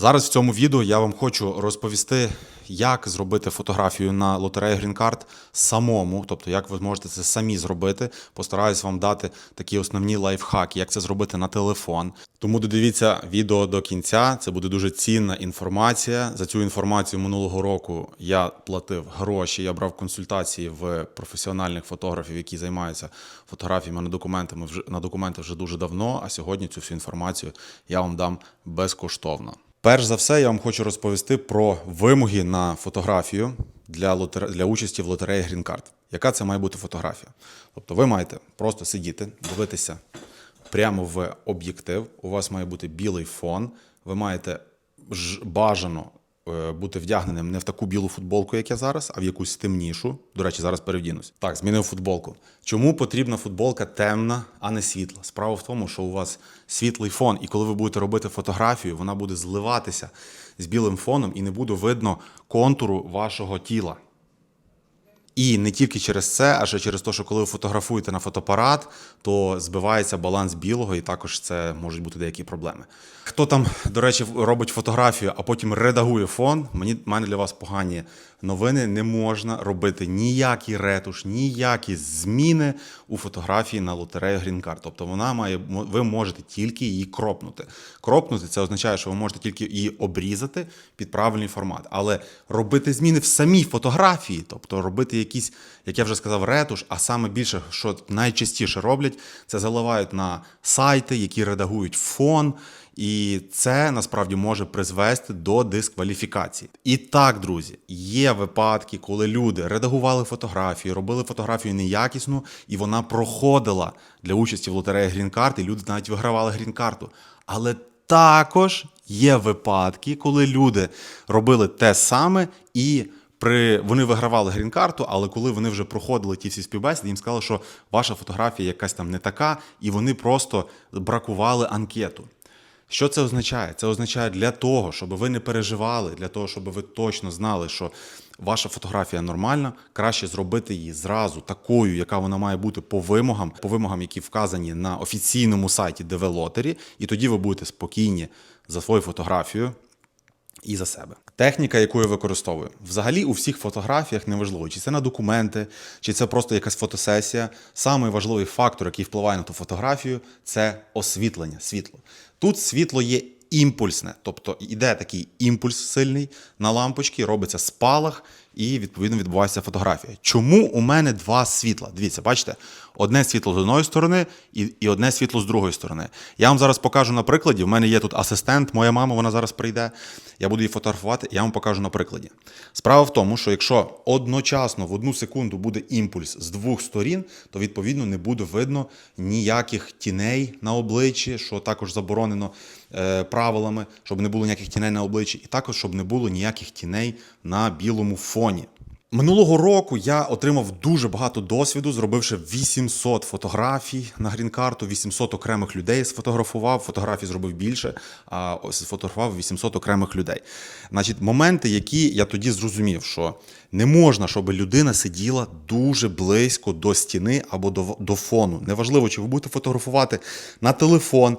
Зараз в цьому відео я вам хочу розповісти, як зробити фотографію на лотереї Green Card самому, тобто як ви зможете це самі зробити. Постараюсь вам дати такі основні лайфхаки, як це зробити на телефон. Тому додивіться відео до кінця. Це буде дуже цінна інформація. За цю інформацію минулого року я платив гроші. Я брав консультації в професіональних фотографів, які займаються фотографіями на документами на документи вже дуже давно. А сьогодні цю всю інформацію я вам дам безкоштовно. Перш за все, я вам хочу розповісти про вимоги на фотографію для, лотер... для участі в лотереї Green Card. Яка це має бути фотографія? Тобто ви маєте просто сидіти, дивитися прямо в об'єктив. У вас має бути білий фон. Ви маєте бажано бути вдягненим не в таку білу футболку, як я зараз, а в якусь темнішу. До речі, зараз перевдінусь. Так, змінив футболку. Чому потрібна футболка темна, а не світла? Справа в тому, що у вас світлий фон, і коли ви будете робити фотографію, вона буде зливатися з білим фоном і не буде видно контуру вашого тіла. І не тільки через це, а ще через те, що коли ви фотографуєте на фотоапарат, то збивається баланс білого, і також це можуть бути деякі проблеми. Хто там, до речі, робить фотографію, а потім редагує фон, мені мене для вас погані новини. Не можна робити ніякі ретуш, ніякі зміни у фотографії на лотерею Card. Тобто вона має, ви можете тільки її кропнути. Кропнути це означає, що ви можете тільки її обрізати під правильний формат. Але робити зміни в самій фотографії, тобто робити якісь, як я вже сказав, ретуш, а саме більше, що найчастіше роблять, це заливають на сайти, які редагують фон. І це насправді може призвести до дискваліфікації. І так, друзі, є випадки, коли люди редагували фотографію, робили фотографію неякісну, і вона проходила для участі в лотереї Card, і люди навіть вигравали Card. Але також є випадки, коли люди робили те саме і. При вони вигравали грін-карту, але коли вони вже проходили ті всі співбесіди, їм сказали, що ваша фотографія якась там не така, і вони просто бракували анкету. Що це означає? Це означає для того, щоб ви не переживали, для того, щоб ви точно знали, що ваша фотографія нормальна, краще зробити її зразу такою, яка вона має бути по вимогам, по вимогам, які вказані на офіційному сайті Девелотері, і тоді ви будете спокійні за свою фотографію. І за себе. Техніка, яку я використовую. Взагалі у всіх фотографіях неважливо, чи це на документи, чи це просто якась фотосесія. Самий важливий фактор, який впливає на ту фотографію, це освітлення, світло. Тут світло є імпульсне, тобто йде такий імпульс сильний на лампочці, робиться спалах, і відповідно відбувається фотографія. Чому у мене два світла? Дивіться, бачите, одне світло з одної сторони і, і одне світло з другої сторони. Я вам зараз покажу на прикладі. У мене є тут асистент, моя мама, вона зараз прийде. Я буду її фотографувати, я вам покажу на прикладі. Справа в тому, що якщо одночасно в одну секунду буде імпульс з двох сторін, то відповідно не буде видно ніяких тіней на обличчі, що також заборонено е, правилами, щоб не було ніяких тіней на обличчі, і також щоб не було ніяких тіней на білому фоні. Минулого року я отримав дуже багато досвіду, зробивши 800 фотографій на грін-карту, 800 окремих людей сфотографував. Фотографій зробив більше, а сфотографував 800 окремих людей. Значить, моменти, які я тоді зрозумів, що не можна, щоб людина сиділа дуже близько до стіни або до, до фону. Неважливо, чи ви будете фотографувати на телефон.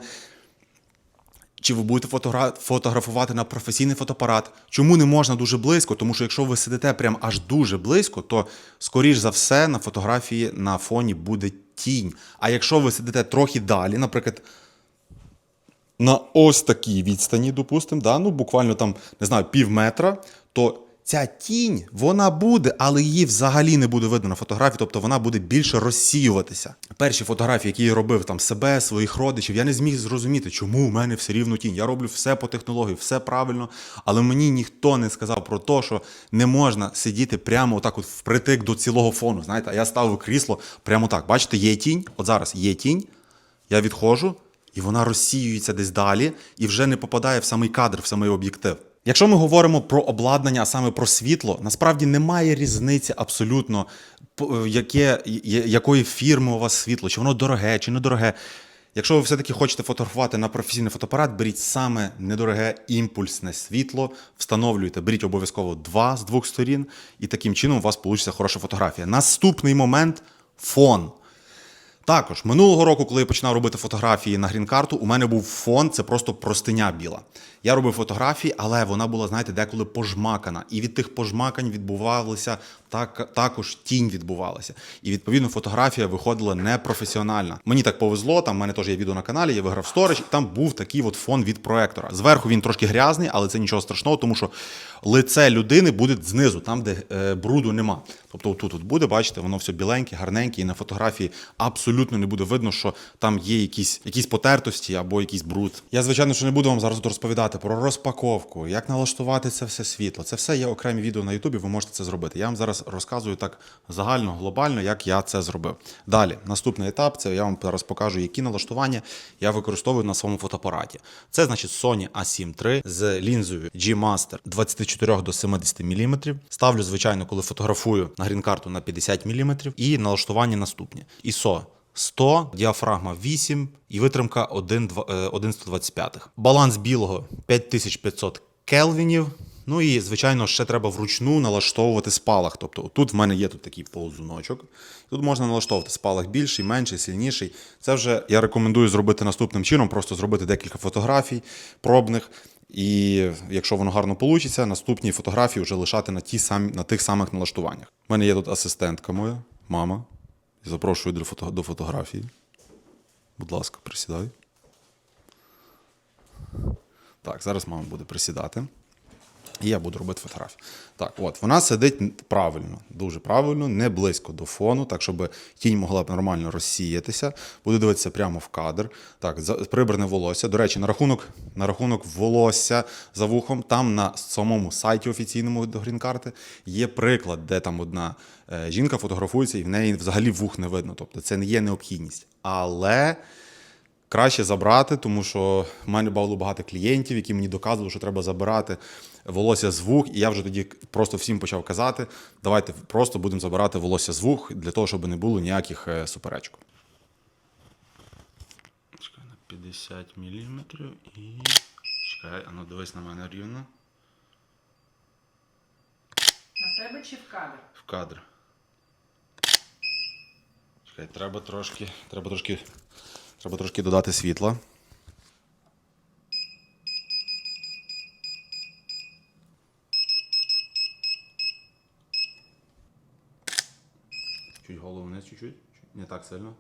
Чи ви будете фотогра... фотографувати на професійний фотоапарат? Чому не можна дуже близько? Тому що якщо ви сидите прям аж дуже близько, то скоріш за все на фотографії на фоні буде тінь. А якщо ви сидите трохи далі, наприклад, на ось такій відстані, допустимо, да? ну буквально там, не знаю, пів метра, то ця тінь вона буде, але її взагалі не буде видно на фотографії, тобто вона буде більше розсіюватися. Перші фотографії, які я робив там себе, своїх родичів, я не зміг зрозуміти, чому у мене все рівно тінь. Я роблю все по технології, все правильно, але мені ніхто не сказав про те, що не можна сидіти прямо отак, от впритик до цілого фону. Знаєте, я ставив крісло прямо так. Бачите, є тінь. От зараз є тінь. Я відходжу, і вона розсіюється десь далі і вже не попадає в самий кадр, в самий об'єктив. Якщо ми говоримо про обладнання, а саме про світло, насправді немає різниці абсолютно, яке, якої фірми у вас світло, чи воно дороге, чи недороге. Якщо ви все-таки хочете фотографувати на професійний фотоапарат, беріть саме недороге імпульсне світло, встановлюйте, беріть обов'язково два з двох сторін, і таким чином у вас вийде хороша фотографія. Наступний момент фон. Також минулого року, коли я починав робити фотографії на грін-карту, у мене був фон, це просто простиня біла. Я робив фотографії, але вона була, знаєте, деколи пожмакана. І від тих пожмакань відбувалися так, також тінь відбувалася. І відповідно фотографія виходила непрофесіональна. Мені так повезло. Там в мене теж є відео на каналі, я виграв сторіч, і там був такий от фон від проектора. Зверху він трошки грязний, але це нічого страшного, тому що лице людини буде знизу, там, де е, бруду нема. Тобто тут от буде, бачите, воно все біленьке, гарненьке, і на фотографії абсолютно не буде видно, що там є якісь, якісь потертості або якийсь бруд. Я, звичайно, що не буду вам зараз тут розповідати про розпаковку, як налаштувати це все світло. Це все є окремі відео на Ютубі, ви можете це зробити. Я вам зараз розказую так загально, глобально, як я це зробив. Далі, наступний етап це я вам зараз покажу, які налаштування я використовую на своєму фотоапараті. Це значить Sony A7 III з лінзою G-Master 24 до 70 мм. Ставлю, звичайно, коли фотографую на грін-карту на 50 мм. І налаштування наступні. ISO 100, діафрагма 8 і витримка 1,125. Баланс білого 5500 келвінів. Ну і, звичайно, ще треба вручну налаштовувати спалах. Тобто тут в мене є тут такий ползуночок. Тут можна налаштовувати спалах більший, менший, сильніший. Це вже я рекомендую зробити наступним чином, просто зробити декілька фотографій пробних. І якщо воно гарно вийде, наступні фотографії вже лишати на, ті самі, на тих самих налаштуваннях. У мене є тут асистентка моя, мама. Запрошую до, до фотографії. Будь ласка, присідай. Так, зараз мама буде присідати. І я буду робити фотографію. Так, от, вона сидить правильно, дуже правильно, не близько до фону, так, щоб тінь могла б нормально розсіятися. Буду дивитися прямо в кадр. Так, прибране волосся. До речі, на рахунок, на рахунок волосся за вухом, там на самому сайті офіційному до грін-карти є приклад, де там одна е, жінка фотографується і в неї взагалі вух не видно. Тобто це не є необхідність. Але краще забрати, тому що в мене було багато клієнтів, які мені доказували, що треба забирати волосся з вух, і я вже тоді просто всім почав казати: давайте просто будемо забирати волосся з вух для того, щоб не було ніяких е, суперечок. 50 мм і. Чекай, а ну дивись на мене рівно. На тебе чи в кадр? В кадр. Чекай, треба трошки, треба трошки, треба трошки додати світла. Чуть голову вниз, чуть-чуть. Чуть- Не так сильно.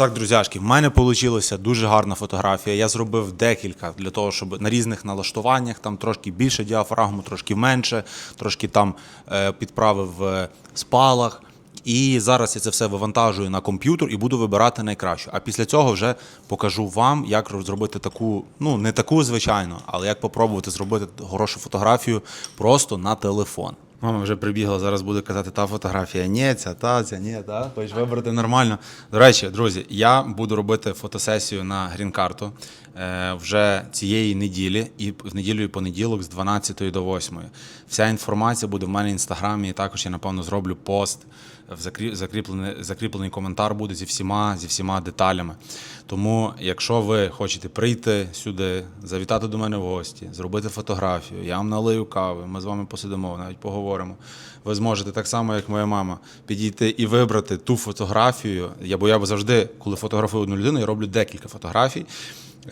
Так. Друзяшки, в мене вийшла дуже гарна фотографія. Я зробив декілька для того, щоб на різних налаштуваннях там трошки більше діафрагму, трошки менше, трошки там е, підправив е, спалах. І зараз я це все вивантажую на комп'ютер і буду вибирати найкращу. А після цього вже покажу вам, як зробити таку, ну не таку звичайно, але як попробувати зробити хорошу фотографію просто на телефон. Мама вже прибігла, зараз буде казати, та фотографія. Ні, ця, та, ця, ні, та. Хочеш вибрати нормально. До речі, друзі, я буду робити фотосесію на грін-карту е, вже цієї неділі, і в неділю і понеділок з 12 до 8. Вся інформація буде в мене в інстаграмі, і також я, напевно, зроблю пост. Закріплений, закріплений коментар буде зі всіма, зі всіма деталями. Тому, якщо ви хочете прийти сюди, завітати до мене в гості, зробити фотографію, я вам налию кави, ми з вами посидимо, навіть поговоримо. Ви зможете так само, як моя мама, підійти і вибрати ту фотографію. Я бо я завжди, коли фотографую одну людину, я роблю декілька фотографій.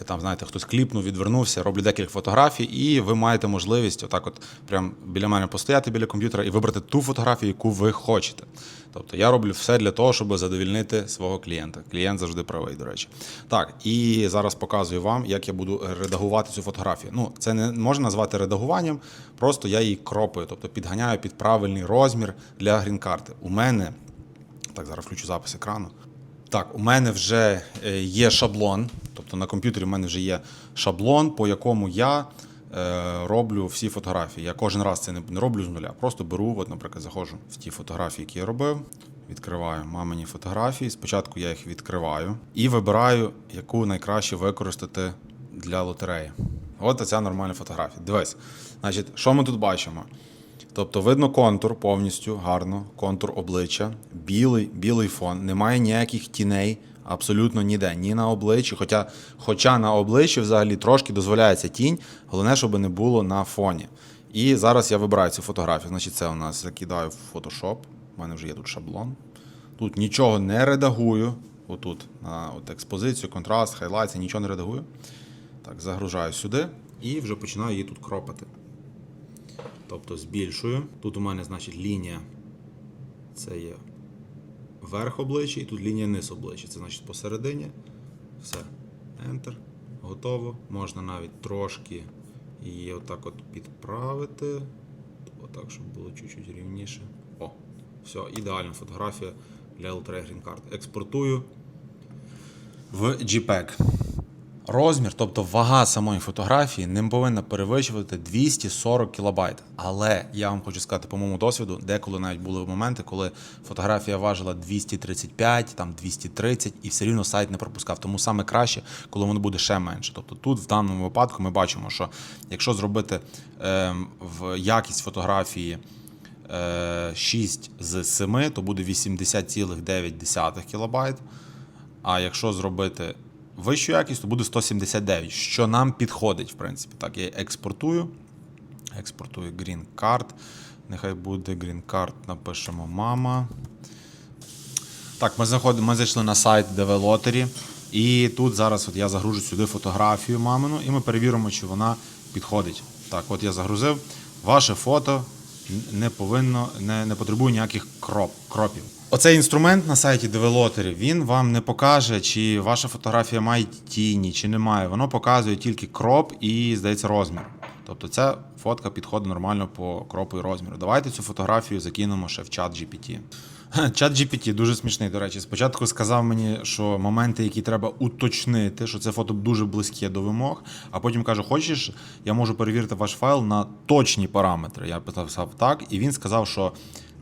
Там, знаєте, хтось кліпнув, відвернувся, роблю декілька фотографій, і ви маєте можливість отак, от прям біля мене постояти біля комп'ютера і вибрати ту фотографію, яку ви хочете. Тобто я роблю все для того, щоб задовільнити свого клієнта. Клієнт завжди правий, до речі. Так, і зараз показую вам, як я буду редагувати цю фотографію. Ну, це не можна назвати редагуванням, просто я її кропаю, тобто підганяю під правильний розмір для грін-карти. У мене так, зараз включу запис екрану. Так, у мене вже е, є шаблон, тобто на комп'ютері в мене вже є шаблон, по якому я е, роблю всі фотографії. Я кожен раз це не, роблю з нуля. Просто беру, от, наприклад, заходжу в ті фотографії, які я робив. Відкриваю мамині фотографії. Спочатку я їх відкриваю і вибираю, яку найкраще використати для лотереї. От ця нормальна фотографія. Дивись, значить, що ми тут бачимо? Тобто видно контур повністю гарно, контур обличчя, білий, білий фон, немає ніяких тіней Абсолютно ніде, ні на обличчі. Хоча, хоча на обличчі взагалі трошки дозволяється тінь, головне, щоб не було на фоні. І зараз я вибираю цю фотографію. Значить, це у нас закидаю в Photoshop. У мене вже є тут шаблон. Тут нічого не редагую. Отут на от експозицію, контраст, хайлайт, нічого не редагую. Так, загружаю сюди і вже починаю її тут кропати. Тобто збільшую. Тут у мене, значить, лінія. Це є верх обличчя і тут лінія низ обличчя. Це значить посередині. Все. Enter. Готово. Можна навіть трошки її отак от підправити. Отак, щоб було чуть-чуть рівніше. О, все, ідеальна фотографія для Ultra Green Card. Експортую в JPEG. Розмір, тобто вага самої фотографії, не повинна перевищувати 240 кілобайт. Але я вам хочу сказати, по моєму досвіду, деколи навіть були моменти, коли фотографія важила 235, там 230, і все рівно сайт не пропускав. Тому саме краще, коли воно буде ще менше. Тобто тут в даному випадку ми бачимо, що якщо зробити ем, в якість фотографії е, 6 з 7, то буде 80,9 кілобайт. А якщо зробити вищу якість, то буде 179, що нам підходить, в принципі. Так, я експортую. Експортую Green Card. Нехай буде Green Card, напишемо мама. Так, ми, заходимо, ми зайшли на сайт Develotері. І тут зараз от я загружу сюди фотографію мамину, і ми перевіримо, чи вона підходить. Так, от я загрузив. Ваше фото не повинно, не, не потребує ніяких кроп, кропів. Оцей інструмент на сайті Develotері, він вам не покаже, чи ваша фотографія має тіні, чи немає. Воно показує тільки кроп і, здається, розмір. Тобто ця фотка підходить нормально по кропу і розміру. Давайте цю фотографію закинемо ще в чат GPT. Чат GPT дуже смішний, до речі. Спочатку сказав мені, що моменти, які треба уточнити, що це фото дуже близьке до вимог, а потім каже: Хочеш, я можу перевірити ваш файл на точні параметри. Я написав так, і він сказав, що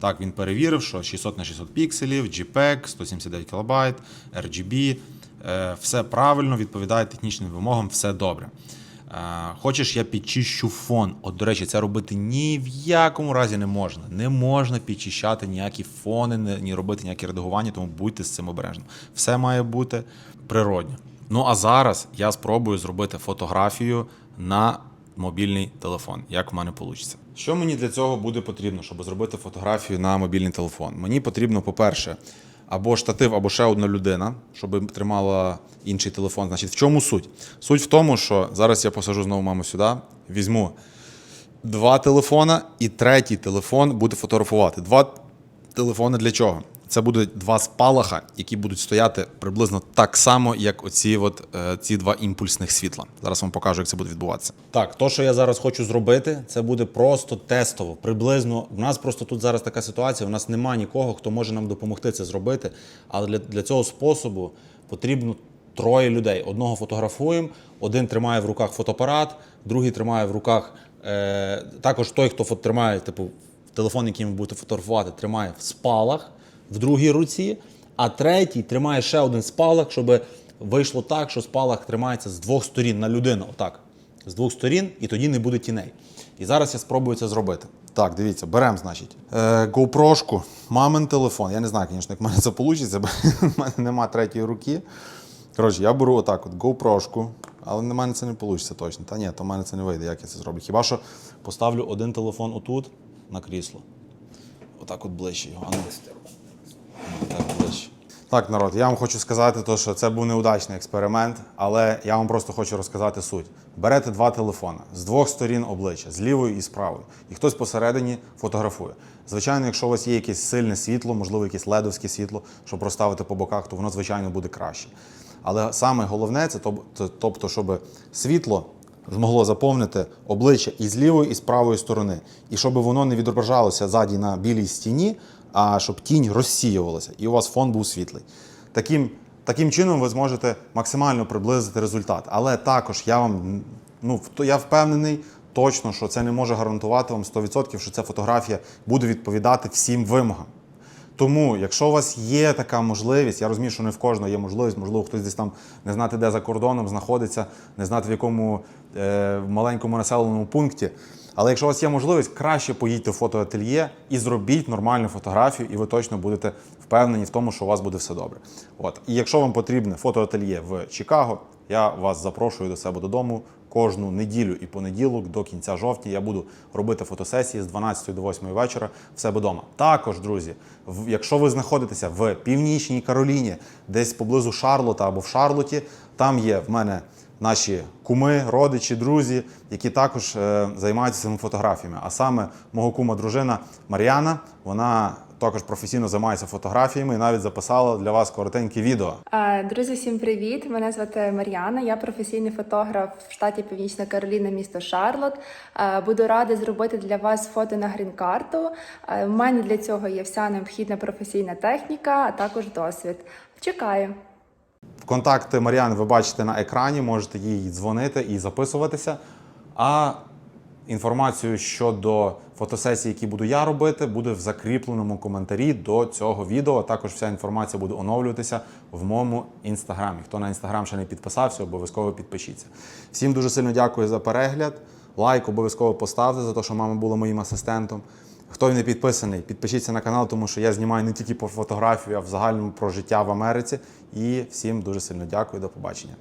так, він перевірив, що 600 на 600 пікселів, JPEG, 179 кБ, RGB, все правильно, відповідає технічним вимогам, все добре. Е, Хочеш, я підчищу фон. От, до речі, це робити ні в якому разі не можна. Не можна підчищати ніякі фони, ні- робити ніякі редагування, тому будьте з цим обережні. Все має бути природньо. Ну а зараз я спробую зробити фотографію на мобільний телефон, як в мене вийде. Що мені для цього буде потрібно, щоб зробити фотографію на мобільний телефон? Мені потрібно, по-перше, або штатив, або ще одна людина, щоб тримала інший телефон. Значить, в чому суть? Суть в тому, що зараз я посажу знову маму сюди, візьму два телефона, і третій телефон буде фотографувати. Два телефони для чого? Це будуть два спалаха, які будуть стояти приблизно так само, як оці от, е, ці два імпульсних світла. Зараз вам покажу, як це буде відбуватися. Так, то, що я зараз хочу зробити, це буде просто тестово. Приблизно в нас просто тут зараз така ситуація. У нас немає нікого, хто може нам допомогти це зробити. Але для, для цього способу потрібно троє людей. Одного фотографуємо, один тримає в руках фотоапарат, другий тримає в руках. Е, також той, хто тримає, типу, телефон, яким ви будете фотографувати, тримає в спалах в другій руці, а третій тримає ще один спалах, щоб вийшло так, що спалах тримається з двох сторін на людину. Отак. З двох сторін, і тоді не буде тіней. І зараз я спробую це зробити. Так, дивіться, беремо, значить, е, GoPro-шку, мамин телефон. Я не знаю, звісно, як в мене це вийде, бо в мене немає третьої руки. Коротше, я беру отак от GoPro-шку, але на мене це не вийде точно. Та ні, то в мене це не вийде, як я це зроблю. Хіба що поставлю один телефон отут на крісло. Отак от ближче його. а ну. Так, ближче. Так, народ, я вам хочу сказати, то, що це був неудачний експеримент, але я вам просто хочу розказати суть. Берете два телефони з двох сторін обличчя, з лівої і з правої, і хтось посередині фотографує. Звичайно, якщо у вас є якесь сильне світло, можливо, якесь ледовське світло, щоб розставити по боках, то воно, звичайно, буде краще. Але саме головне це тобто, щоб світло змогло заповнити обличчя і з лівої, і з правої сторони. І щоб воно не відображалося ззаді на білій стіні, а щоб тінь розсіювалася, і у вас фон був світлий. Таким, таким чином ви зможете максимально приблизити результат. Але також я вам ну, я впевнений точно, що це не може гарантувати вам 100%, що ця фотографія буде відповідати всім вимогам. Тому, якщо у вас є така можливість, я розумію, що не в кожного є можливість, можливо, хтось десь там не знати, де за кордоном знаходиться, не знати в якому е, маленькому населеному пункті. Але якщо у вас є можливість, краще поїдьте в фотоательє і зробіть нормальну фотографію, і ви точно будете впевнені в тому, що у вас буде все добре. От. І якщо вам потрібне фотоательє в Чикаго, я вас запрошую до себе додому. Кожну неділю і понеділок до кінця жовтня я буду робити фотосесії з 12 до 8 вечора в себе вдома. Також, друзі, якщо ви знаходитеся в північній Кароліні, десь поблизу Шарлота або в Шарлоті, там є в мене наші куми, родичі, друзі, які також е, займаються цими фотографіями. А саме мого кума дружина Мар'яна, вона також професійно займається фотографіями і навіть записала для вас коротеньке відео. Друзі, всім привіт! Мене звати Мар'яна. Я професійний фотограф в штаті Північна Кароліна, місто Шарлот. Буду рада зробити для вас фото на грін-карту. У мене для цього є вся необхідна професійна техніка, а також досвід. Чекаю. Контакти Мар'яни ви бачите на екрані, можете їй дзвонити і записуватися. А інформацію щодо фотосесії, які буду я робити, буде в закріпленому коментарі до цього відео. Також вся інформація буде оновлюватися в моєму інстаграмі. Хто на інстаграм ще не підписався, обов'язково підпишіться. Всім дуже сильно дякую за перегляд. Лайк обов'язково поставте за те, що мама була моїм асистентом. Хто не підписаний, підпишіться на канал, тому що я знімаю не тільки по фотографію, а в загальному про життя в Америці. І всім дуже сильно дякую. До побачення.